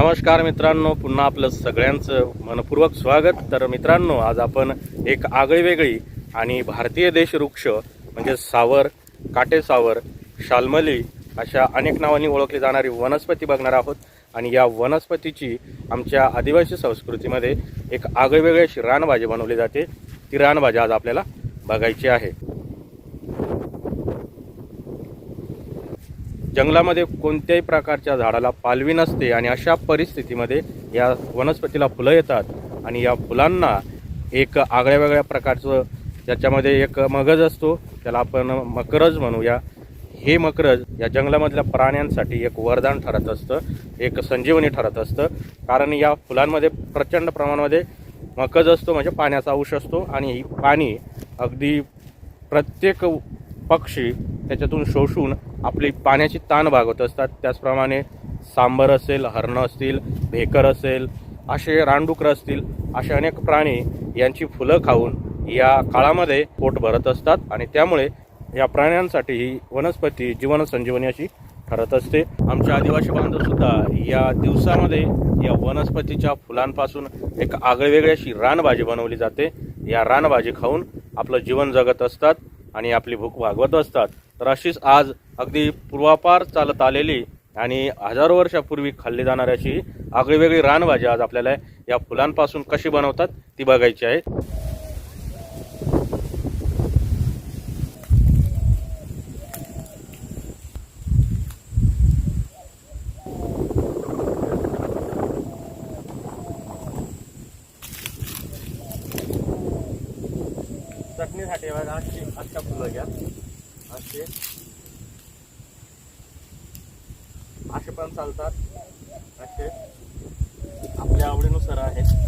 नमस्कार मित्रांनो पुन्हा आपलं सगळ्यांचं मनपूर्वक स्वागत. तर मित्रांनो आज आपण एक आगळीवेगळी आणि भारतीय देश वृक्ष म्हणजे सावर काटे सावर अशा अनेक नावांनी ओळखली जाणारी वनस्पती बघणार आहोत. आणि या वनस्पतीची आमच्या आदिवासी संस्कृतीमध्ये एक आगळीवेगळी अशी रानभाजी बनवली जाते. ती रानभाजी आज आपल्याला बघायची आहे. जंगलामध्ये कोणत्याही प्रकारच्या झाडाला पालवी नसते आणि अशा परिस्थितीमध्ये या वनस्पतीला फुलं येतात आणि या फुलांना एक आगळ्या वेगळ्या प्रकारचं ज्याच्यामध्ये एक मगज असतो त्याला आपण मकरज म्हणूया हे मकरज या जंगलामधल्या प्राण्यांसाठी एक वरदान ठरत असतं एक संजीवनी ठरत असतं. कारण या फुलांमध्ये प्रचंड प्रमाणामध्ये मकज असतो म्हणजे पाण्याचा अंश असतो आणि ही पाणी अगदी प्रत्येक पक्षी त्याच्यातून शोषून आपली पाण्याची ताण भागवत असतात. त्याचप्रमाणे सांबर असेल हरणं असतील भेकर असेल असे रानडुकर असतील असे अनेक प्राणी यांची फुलं खाऊन या काळामध्ये पोट भरत असतात आणि त्यामुळे या प्राण्यांसाठी ही वनस्पती जीवन संजीवनी अशी ठरत असते. आमच्या आदिवासी बांधवसुद्धा या दिवसामध्ये या वनस्पतीच्या फुलांपासून एक आगळेवेगळी अशी रानभाजी बनवली जाते. या रानभाजी खाऊन आपलं जीवन जगत असतात आणि आपली भूक भागवत असतात. तर अशीच आज अगदी पूर्वापार चालत आलेली आणि हजारो वर्षापूर्वी खाल्ली जाणारी अशी आगळीवेगळी रानभाजी आज आपल्याला या फुलांपासून कशी बनवतात ती बघायची आहे. चटणीसाठी बघा अशी फुलं घ्या. असे पण चालतात. असे आपल्या आवडीनुसार आहेत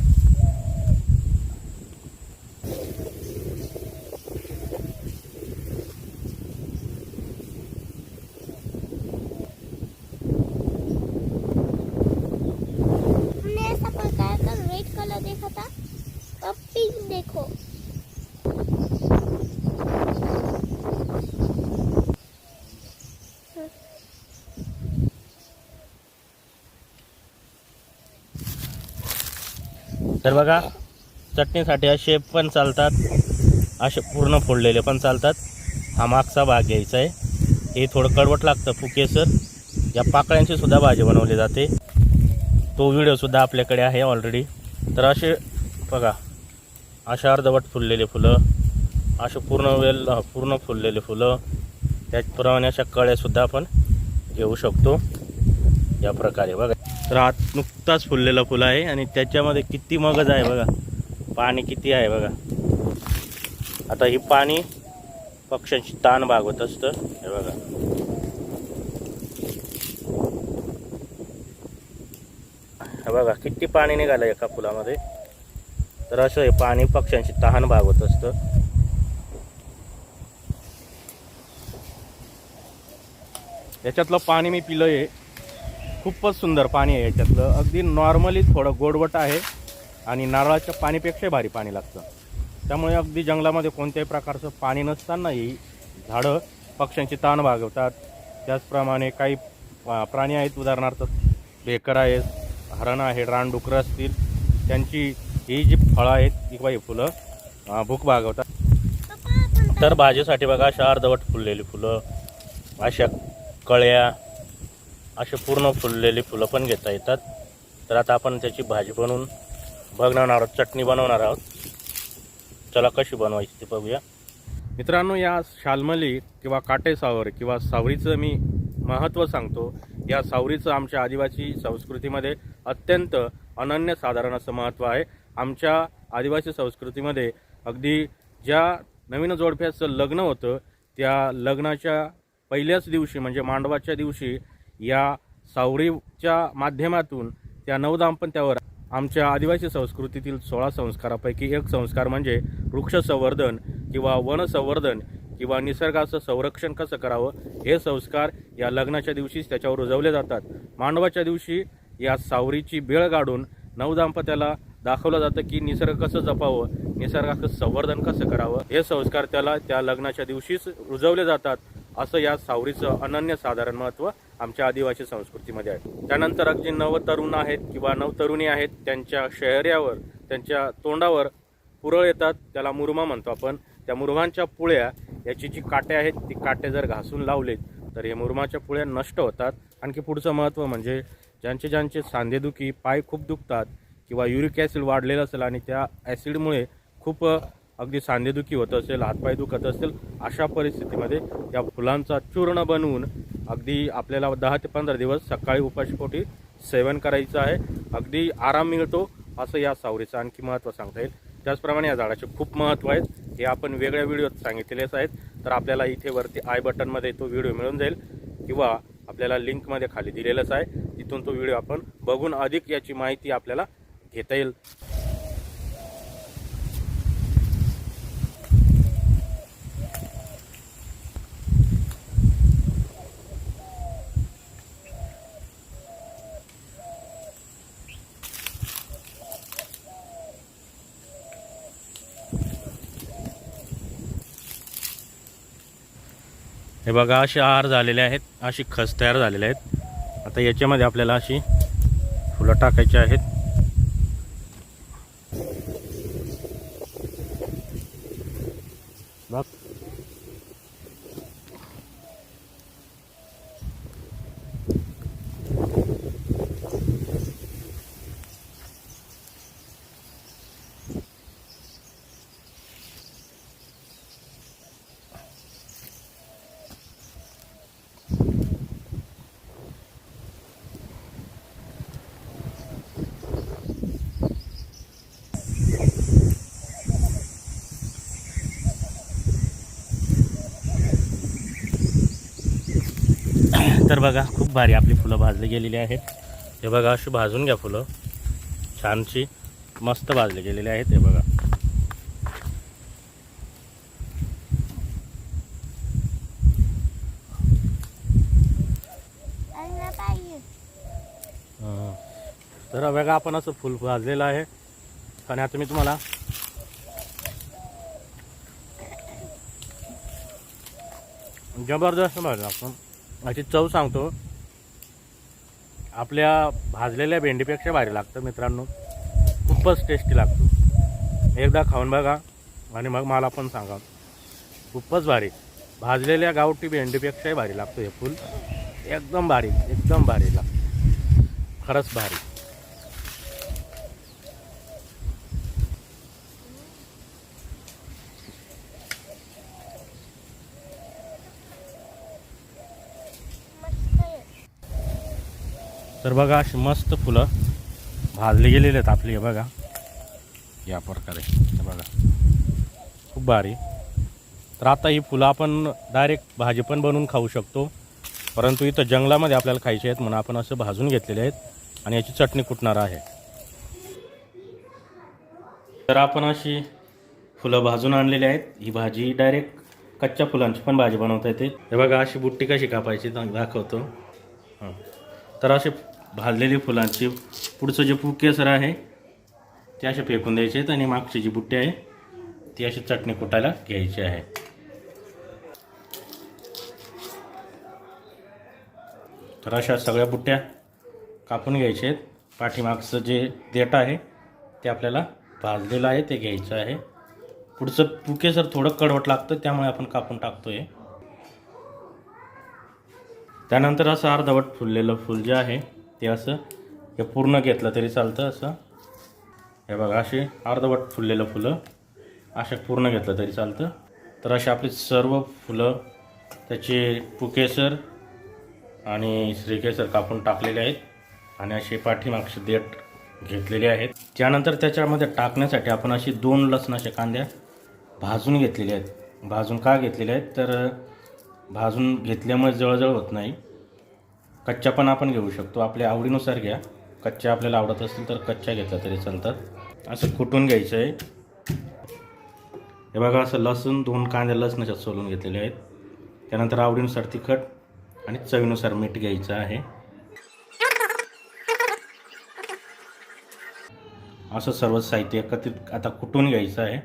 तर बघा चटणीसाठी असे पण चालतात असे पूर्ण फोडलेले पण चालतात. हा मागचा भाग घ्यायचा आहे. हे थोडं कडवट लागतं फुकेसर या पाकळ्यांची सुद्धा भाजी बनवली जाते. तो व्हिडिओसुद्धा आपल्याकडे आहे ऑलरेडी तर असे बघा असे अर्धवट फुललेले फुलं असे पूर्ण वेल पूर्ण फुललेले फुलं त्याचप्रमाणे अशा कळ्यासुद्धा आपण घेऊ शकतो. या प्रकारे बघा. तर आत नुकताच फुललेला फुलं आहे आणि त्याच्यामध्ये किती मगज आहे बघा. पाणी किती आहे बघा. आता ही पाणी पक्ष्यांची ताण भागवत असतं. हे बघा. हे बघा किती पाणी निघालं एका फुलामध्ये. तर असं हे पाणी पक्ष्यांची तहान भागवत असतं. याच्यातलं पाणी मी पिलं आहे खूपच सुंदर पाणी आहे याच्यातलं. अगदी नॉर्मली थोडं गोडवट आहे आणि नारळाच्या पाणीपेक्षाही भारी पाणी लागतं. त्यामुळे अगदी जंगलामध्ये कोणत्याही प्रकारचं पाणी नसतानाही झाडं पक्ष्यांची ताण भागवतात. त्याचप्रमाणे काही प्राणी आहेत उदाहरणार्थ बेकर आहेत हरण आहे रानडुकरं असतील. त्यांची ही जी फळं आहेत किंवा ही फुलं भूक भागवतात. तर भाजीसाठी बघा अशा अर्धवट फुललेली फुलं अशा कळ्या असे पूर्ण फुललेली फुलं पण घेता येतात. तर आता आपण त्याची भाजी बनवून बघणार आहोत चटणी बनवणार आहोत. चला कशी बनवायची ती बघूया. मित्रांनो या शालमली किंवा काटे सावर किंवा सावरीचं मी महत्त्व सांगतो. या सावरीचं आमच्या आदिवासी संस्कृतीमध्ये अत्यंत अनन्यसाधारण असं महत्त्व आहे. आमच्या आदिवासी संस्कृतीमध्ये अगदी ज्या नवीन जोडप्याचं लग्न होतं त्या लग्नाच्या पहिल्याच दिवशी म्हणजे मांडवाच्या दिवशी या सावरीच्या माध्यमातून त्या नवदाम्पत्यावर आमच्या आदिवासी संस्कृतीतील सोळा संस्कारापैकी एक संस्कार म्हणजे वृक्ष संवर्धन किंवा वनसंवर्धन किंवा निसर्गाचं संरक्षण कसं करावं हे संस्कार या लग्नाच्या दिवशीच त्याच्यावर रुजवले जातात. मांडवाच्या दिवशी या सावरीची बेळ गाडून नवदाम्पत्याला दाखवलं जातं की निसर्ग कसं जपावं निसर्गाचं संवर्धन कसं करावं हे संस्कार त्याला त्या लग्नाच्या दिवशीच रुजवले जातात. असं या सावरीचं अनन्य साधारण महत्त्व आमच्या आदिवासी संस्कृतीमध्ये आहे. त्यानंतर अगदी नवतरुण आहेत किंवा नवतरुणी आहेत त्यांच्या शहर्यावर त्यांच्या तोंडावर पुरळ येतात. त्याला मुरमा म्हणतो आपण. त्या मुरमांच्या पुळ्या याची जी काटे आहेत ती काटे जर घासून लावलेत तर हे मुरमाच्या पुळ्या नष्ट होतात. आणखी पुढचं महत्त्व म्हणजे ज्यांचे ज्यांचे सांधेदुखी पाय खूप दुखतात किंवा युरिक ॲसिड वाढलेलं असेल आणि त्या ॲसिडमुळे खूप अगदी सांधेदुखी होत असेल हातपाय दुखत असेल अशा परिस्थितीमध्ये या फुलांचा चूर्ण बनवून अगदी आपल्याला दहा ते पंधरा दिवस सकाळी उपाशीपोटी सेवन करायचं आहे. अगदी आराम मिळतो असं या सावरीचं आणखी महत्त्व सांगता येईल. त्याचप्रमाणे या झाडाचे खूप महत्त्व आहेत. हे आपण वेगळ्या व्हिडिओत सांगितलेलेच आहेत. तर आपल्याला इथे वरती आय बटनमध्ये तो व्हिडिओ मिळून जाईल किंवा आपल्याला लिंकमध्ये खाली दिलेलंच आहे. तिथून तो व्हिडिओ आपण बघून अधिक याची माहिती आपल्याला घेता येईल. हे बघा असे आहार झालेले आहेत अशी खस तयार झालेले आहेत. आता याच्यामध्ये आपल्याला अशी फुलं टाकायची आहेत. तर बघा खूप भारी आपली फुलं भाजली गेलेली आहेत. हे बघा अशी भाजून घ्या फुलं. छानशी मस्त भाजले गेलेले आहेत हे बघा. तर बघा आपण असं फुल भाजलेलं आहे. आणि आता मी तुम्हाला जबरदस्त भाजलं आपण. अशी चव सांगतो. आपल्या भाजलेल्या भेंडीपेक्षा भारी लागतं मित्रांनो. खूपच टेस्टी लागतो. एकदा खाऊन बघा आणि मग मला पण सांगा. खूपच भारी. भाजलेल्या गावठी भेंडीपेक्षाही भारी लागतो हे फूल. एकदम भारी एकदम भारी लागतं. खरंच भारी. तर बघा अशी मस्त फुलं भाजली गेलेली आहेत आपली हे बघा. या प्रकारे हे बघा. खूप भारी. तर आता ही फुलं आपण डायरेक्ट भाजी पण बनवून खाऊ शकतो. परंतु इथं जंगलामध्ये आपल्याला खायची आहेत म्हणून आपण असं भाजून घेतलेले आहेत आणि याची चटणी कुटणार आहे. तर आपण अशी फुलं भाजून आणलेली आहेत. ही भाजी डायरेक्ट कच्च्या फुलांची पण भाजी बनवता येते. हे बघा अशी बुट्टी कशी कापायची दाखवतो. हां. तर असे भाजलेली फुलांची. पुढचं जे पुकेसर आहे ते असे फेकून द्यायचे आहेत आणि मागची जी बुट्टी आहे ती अशी चटणी कुटायला घ्यायची आहे. तर अशा सगळ्या बुट्ट्या कापून घ्यायच्या आहेत. पाठीमागचं जे देठ आहे ते आपल्याला भाजलेलं आहे ते घ्यायचं आहे. पुढचं पुके सर थोडं कडवट लागतं त्यामुळे आपण कापून टाकतो आहे त्यानंतर असं अर्धवट फुललेलं फुल जे आहे ते असं हे पूर्ण घेतलं तरी चालतं असं. हे बघा असे अर्धवट फुललेलं फुलं. असे पूर्ण घेतलं तरी चालतं. तर असे आपली सर्व फुलं त्याचे पुकेसर आणि श्रीकेसर कापून टाकलेले आहेत आणि असे पाठीमागचे देठ घेतलेले आहेत. त्यानंतर त्याच्यामध्ये टाकण्यासाठी आपण अशी दोन लसणाच्या कांद्या भाजून घेतलेल्या आहेत. भाजून का घेतलेल्या आहेत? तर भाजून घेतल्यामुळे जळजळ होत नाही. कच्चा पण आपण घेऊ शकतो. आपल्या आवडीनुसार घ्या. कच्च्या आपल्याला आवडत असतील तर कच्च्या घेतल्या तरी चालतात. असं कुटून घ्यायचं आहे हे बघा असं लसूण दोन कांदे लसणाच्या सोलून घेतलेले आहेत. त्यानंतर आवडीनुसार तिखट आणि चवीनुसार मीठ घ्यायचं आहे. असं सर्व साहित्य एकत्रित आता कुटून घ्यायचं आहे.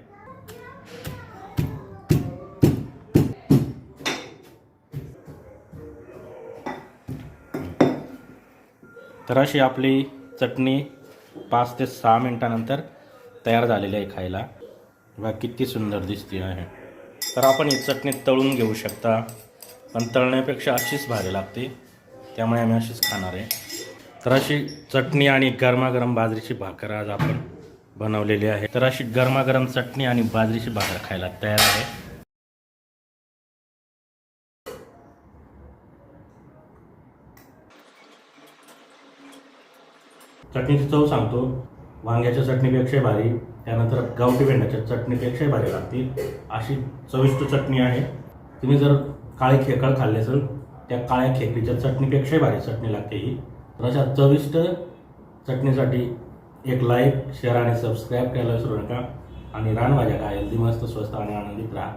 तर अशी आपली चटणी पाच ते सहा मिनटानंतर तयार झालेली आहे खायला. बघा किती सुंदर दिसते आहे. तर आपण ही चटणी तळून घेऊ शकता. पण तळण्यापेक्षा अशीच भारी लागते. त्यामुळे आम्ही अशीच खाणार आहे. तर अशी चटणी आणि गरमागरम बाजरीची भाकर आज आपण बनवलेली आहे. तर अशी गरमागरम चटणी आणि बाजरीची भाकर खायला तयार आहे. चटणीची चव सांगतो. वांग्याच्या चटणीपेक्षा भारी. त्यानंतर गावठी भेंड्याच्या चटणीपेक्षा भारी लागते अशी चविष्ट चटणी आहे. तुम्ही जर काळे खेकळ खाल्ले असेल त्या काळ्या खेकडीच्या चटणीपेक्षा भारी चटणी लागते ही. तर अशा चविष्ट चटणीसाठी एक लाईक शेअर आणि सबस्क्राईब करायला विसरू नका. आणि रानभाज्या काय हेल्दी मस्त स्वस्त आणि आनंदित राहा.